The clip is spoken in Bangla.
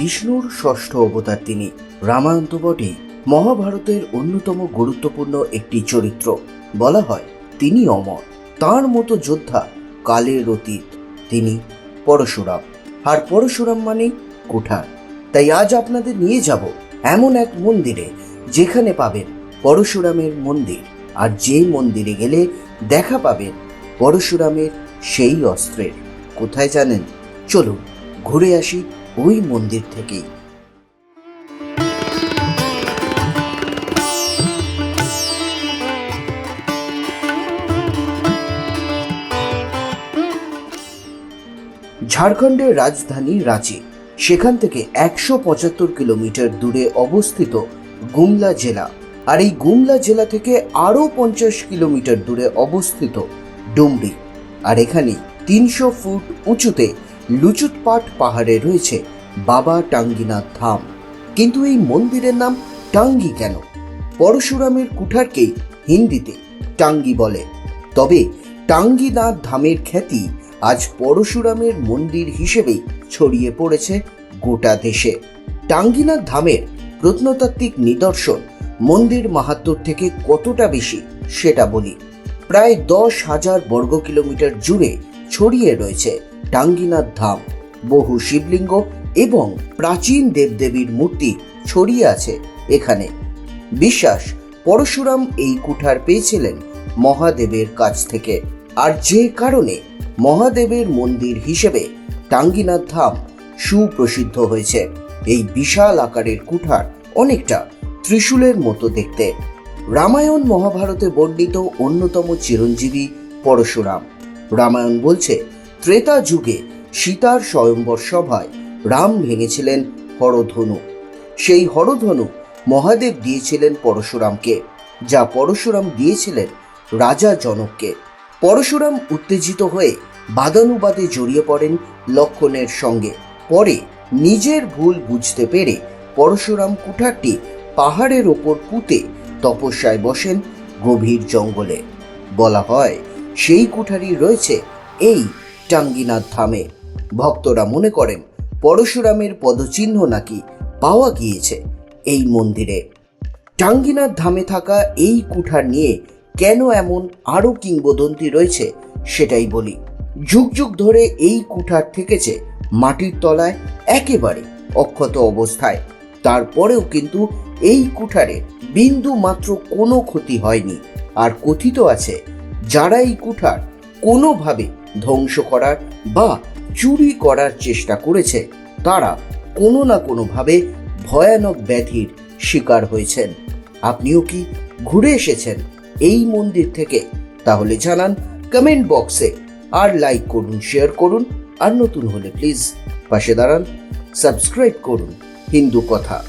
বিষ্ণুর ষষ্ঠ অবতার তিনি। রামায়ণ তো বটেই। মহাভারতের অন্যতম গুরুত্বপূর্ণ একটি চরিত্র। বলা হয়, তিনি অমর। তার মতো যোদ্ধা কালের অতীত। তিনি পরশুরাম। আর পরশুরাম মানে কুঠার। তাই আজ আপনাদের নিয়ে যাব এমন এক মন্দিরে, যেখানে পাবেন পরশুরামের মন্দির। আর যে মন্দিরে গেলে দেখা পাবেন পরশুরামের সেই অস্ত্রের। কোথায় জানেন? চলুন, ঘুরে আসি ওই মন্দির থেকেই। ঝাড়খণ্ডের রাজধানী রাঁচি, সেখান থেকে একশো পঁচাত্তর কিলোমিটার দূরে অবস্থিত গুমলা জেলা। আর এই গুমলা জেলা থেকে আরও পঞ্চাশ কিলোমিটার দূরে অবস্থিত ডুমরি। আর এখানে তিনশো ফুট উঁচুতে লুচুতপাট পাহাড়ে রয়েছে বাবা টাঙ্গিনাথ ধাম কিন্তু এই মন্দিরের নাম টাঙ্গি কেন? পরশুরামের কুঠারকেই হিন্দিতে টাঙ্গি বলে। তবে টাঙ্গিনাথ ধামের খ্যাতি আজ পরশুরামের মন্দির হিসেবে ছড়িয়ে পড়েছে গোটা দেশে। টাঙ্গিনাথ ধামের প্রত্নতাত্ত্বিক নিদর্শন মন্দির মাহাত্ম্যর থেকে কতটা বেশি সেটা বলি। প্রায় দশ হাজার বর্গ কিলোমিটার জুড়ে ছড়িয়ে রয়েছে টাঙ্গিনাথ ধাম। বহু শিবলিঙ্গ এবং প্রাচীন দেবদেবীর মূর্তি ছড়িয়ে আছে এখানে। বিশ্বাস, পরশুরাম এই কুঠার পেয়েছিলেন মহাদেবের কাছ থেকে। আর যে কারণে মহাদেবের মন্দির হিসেবে টাঙ্গিনাথ ধাম সুপ্রসিদ্ধ হয়েছে। এই বিশাল আকারের কুঠার অনেকটা ত্রিশূলের মতো দেখতে। রামায়ণ মহাভারতে বর্ণিত অন্যতম চিরঞ্জীবী পরশুরাম। রামায়ণ বলছে, ত্রেতা যুগে সীতার স্বয়ম্বর সভায় রাম ভেঙেছিলেন হরধনু। সেই হরধনু মহাদেব দিয়েছিলেন পরশুরামকে, যা পরশুরাম দিয়েছিলেন রাজা জনককে। পরশুরাম উত্তেজিত হয়ে বাদানুবাদে জড়িয়ে পড়েন লক্ষণের সঙ্গে। পরে নিজের ভুল বুঝতে পেরে পরশুরাম কুঠারটি পাহাড়ের ওপর পুঁতে তপস্যায় বসেন গভীর জঙ্গলে। বলা হয়, সেই কুঠারি রয়েছে এই টাঙ্গিনাথ ধামে। ভক্তরা মনে করেন পরশুরামের পদচিহ্ন নাকি পাওয়া গিয়েছে এই মন্দিরে? টাঙ্গিনার ধামে থাকা এই কুঠার নিয়ে কেন এমন আরও কিংবদন্তি রয়েছে সেটাই বলি। যুগ যুগ ধরে এই কুঠার থেকেছে মাটির তলায় একেবারে অক্ষত অবস্থায়। তারপরেও কিন্তু এই কুঠারে বিন্দু মাত্র কোনো ক্ষতি হয়নি। আর কথিত আছে, যারা এই কুঠার কোনোভাবে ধ্বংস করার বা চুরি করার চেষ্টা করেছে, তারা কোনো না কোনোভাবে ভয়ানক ব্যাধির শিকার হয়েছেন। আপনিও কি ঘুরে এসেছেন এই মন্দির থেকে? তাহলে জানান কমেন্ট বক্সে আর লাইক করুন শেয়ার করুন, আর নতুন হলে প্লিজ পাশে দাঁড়ান সাবস্ক্রাইব করুন। হিন্দু কথা।